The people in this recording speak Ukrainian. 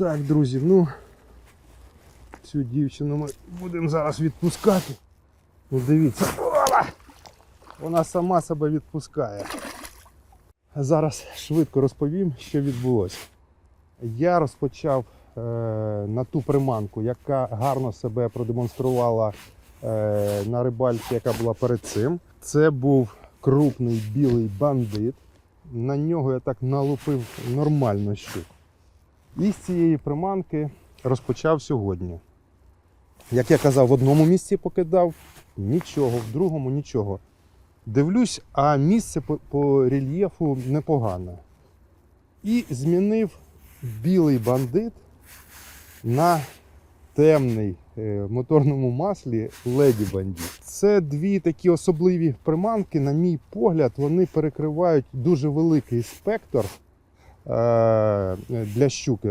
Так, друзі, ну цю дівчину ми будемо зараз відпускати. Ну дивіться, вона сама себе відпускає. Зараз швидко розповім, що відбулося. Я розпочав е, на ту приманку, яка гарно себе продемонструвала е, на рибальці, яка була перед цим. Це був крупний білий бандит. На нього я так налупив нормально щук. І з цієї приманки розпочав сьогодні. Як я казав, в одному місці покидав нічого, в другому нічого. Дивлюсь, а місце по, по рельєфу непогане. І змінив білий бандит на темний е, моторному маслі леді бандит. Це дві такі особливі приманки, на мій погляд, вони перекривають дуже великий спектр для щуки.